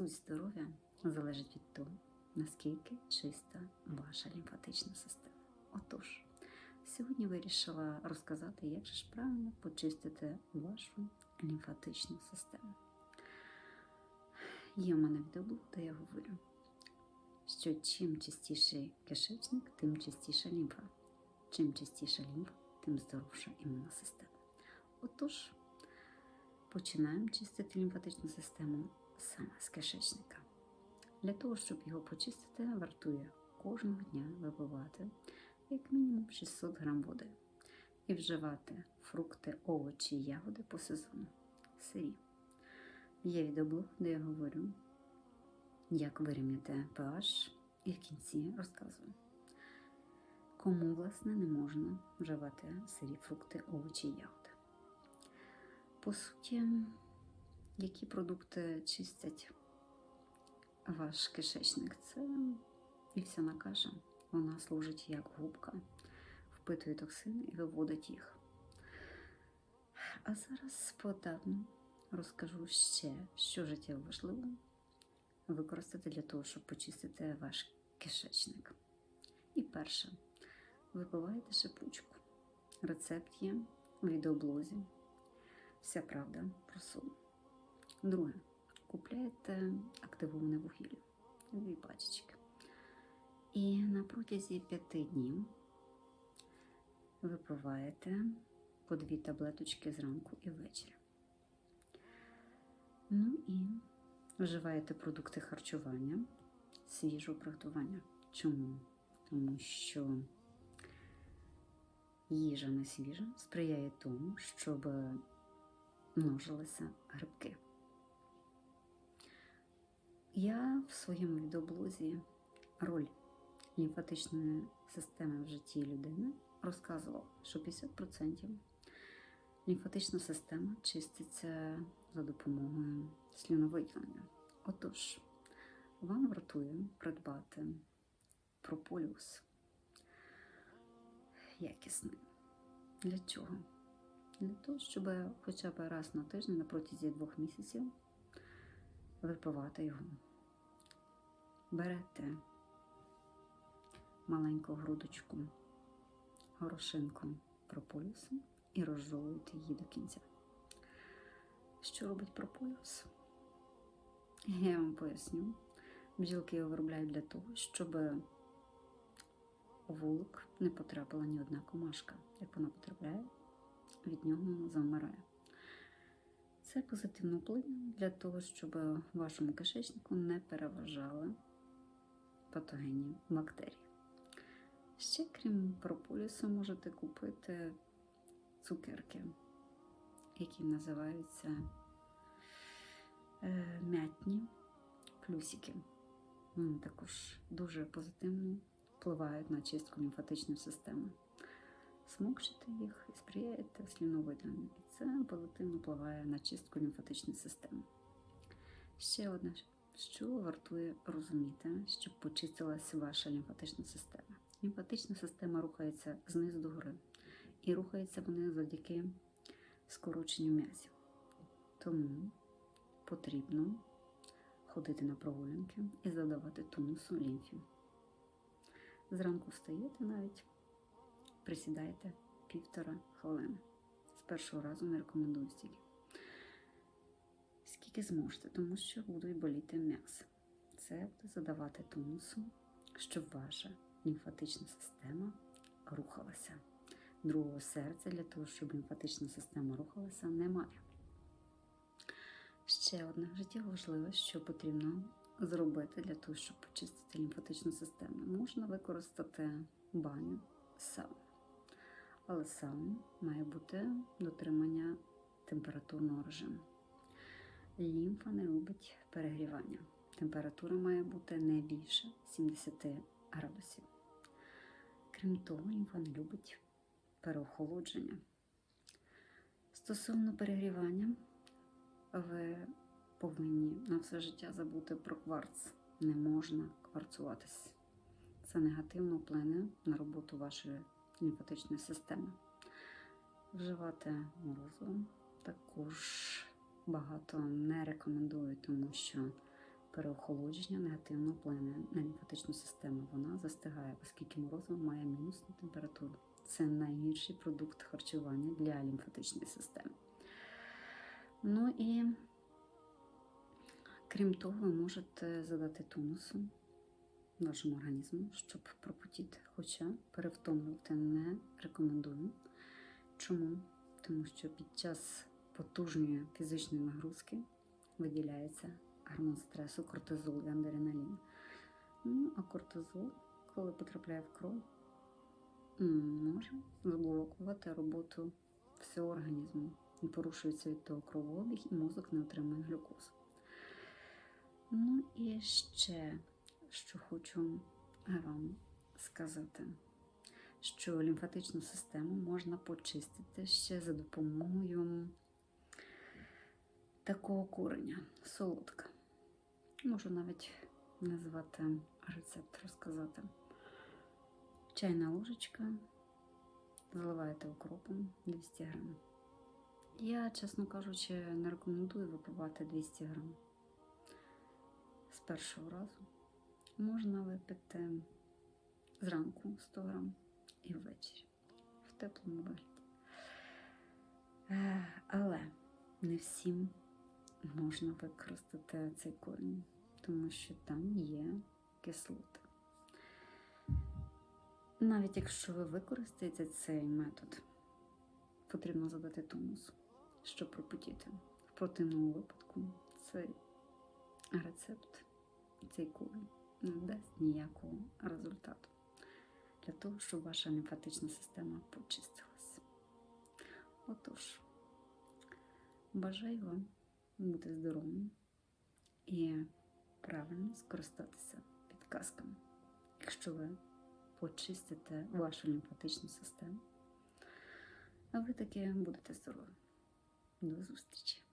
Суть здоров'я залежить від того, наскільки чиста ваша лімфатична система. Отож, сьогодні вирішила розказати, як же ж правильно почистити вашу лімфатичну систему. Є в мене відеоблог, де я говорю, що чим чистіший кишечник, тим чистіша лімфа. Чим чистіша лімфа, тим здоровша імунна система. Отож, починаємо чистити лімфатичну систему саме з кишечника. Для того, щоб його почистити, вартує кожного дня випивати як мінімум 600 грам води і вживати фрукти, овочі і ягоди по сезону. Сирі. Є відеоблог, де я говорю, як вирівняти pH, і в кінці розказую. Кому, власне, не можна вживати сирі фрукти, овочі і ягоди. По суті, які продукти чистять ваш кишечник? Це вівсяна каша. Вона служить як губка, впитує токсини і виводить їх. А зараз подавно розкажу ще, що життєво важливо використати для того, щоб почистити ваш кишечник. І перше, випивайте шипучку. Рецепт є у відеоблозі. Вся правда про сон. Друге, купляєте активоване вугілля. Дві пачечки. І на протязі п'яти днів випиваєте по дві таблеточки зранку і ввечері. Ну і вживаєте продукти харчування свіжого приготування. Чому? Тому що їжа не свіжа сприяє тому, щоб множилися грибки. Я в своєму відеоблозі роль лімфатичної системи в житті людини розказувала, що 50% лімфатична система чиститься за допомогою слюновиділення. Отож, вам вартує придбати прополіус якісний. Для чого? Для того, щоб хоча б раз на тиждень на протязі двох місяців випивати його. Берете маленьку грудочку горошинку прополісу і розжовуєте її до кінця. Що робить прополіс? Я вам поясню. Бджілки його виробляють для того, щоб у вулик не потрапила ні одна комашка. Як вона потрапляє, від нього завмирає. Це позитивно вплине для того, щоб вашому кишечнику не переважали патогенні бактерії. Ще, крім прополісу, можете купити цукерки, які називаються е, м'ятні плюсики. Вони також дуже позитивно впливають на чистку лімфатичної системи. Смокчите їх і сприяєте сліновидленню. І це позитивно впливає на чистку лімфатичної системи. Ще одне, що вартує розуміти, щоб почистилася ваша лімфатична система. Лімфатична система рухається знизу до гори. І рухається вони завдяки скороченню м'язів. Тому потрібно ходити на прогулянки і задавати тонусу лімфі. Зранку встаєте навіть, присідаєте півтора хвилини. З першого разу не рекомендую стільки. Скільки зможете, тому що будуть боліти м'ясо. Це буде задавати тонусу, щоб ваша лімфатична система рухалася. Другого серця для того, щоб лімфатична система рухалася, немає. Ще одне життєво важливе, що потрібно зробити для того, щоб почистити лімфатичну систему. Можна використати баню сауну. Але сауна має бути дотримання температурного режиму. Лімфа не любить перегрівання. Температура має бути не більше 70 градусів. Крім того, лімфа не любить переохолодження. Стосовно перегрівання, ви повинні на все життя забути про кварц. Не можна кварцуватись. Це негативно вплине на роботу вашої лімфатичної системи. Вживати морозиво також багато не рекомендую, тому що переохолодження негативно вплине на лімфатичну систему. Вона застигає, оскільки морозиво має мінусну температуру. Це найгірший продукт харчування для лімфатичної системи. Ну і крім того, ви можете задати тонусу вашому організму, щоб пропотіти. Хоча перевтомлювати не рекомендую. Чому? Тому що під час потужної фізичної нагрузки виділяється гормон стресу, кортизол і адреналін. Ну, а кортизол, коли потрапляє в кров, може заблокувати роботу всього організму. І порушується від того кровообіг, і мозок не отримує глюкозу. Ну і ще, що хочу вам сказати, що лімфатичну систему можна почистити ще за допомогою такого кореня, солодка. Можу навіть назвати рецепт, розказати. Чайна ложечка, заливаєте окропом 200 грам. Я, чесно кажучи, не рекомендую випивати 200 грам з першого разу. Можна випити зранку 100 грам і ввечері в теплому вигляді. Е, Але не всім можна використати цей корінь, тому що там є кислоти. Навіть якщо ви використаєте цей метод, потрібно задати тонус, щоб пропотіти. В противному випадку цей рецепт, цей корінь не дасть ніякого результату для того, щоб ваша лімфатична система почистилась. Отож, бажаю вам бути здоровим і правильно скористатися підказками, якщо ви почистите вашу лімфатичну систему, а ви таки будете здорові. До зустрічі!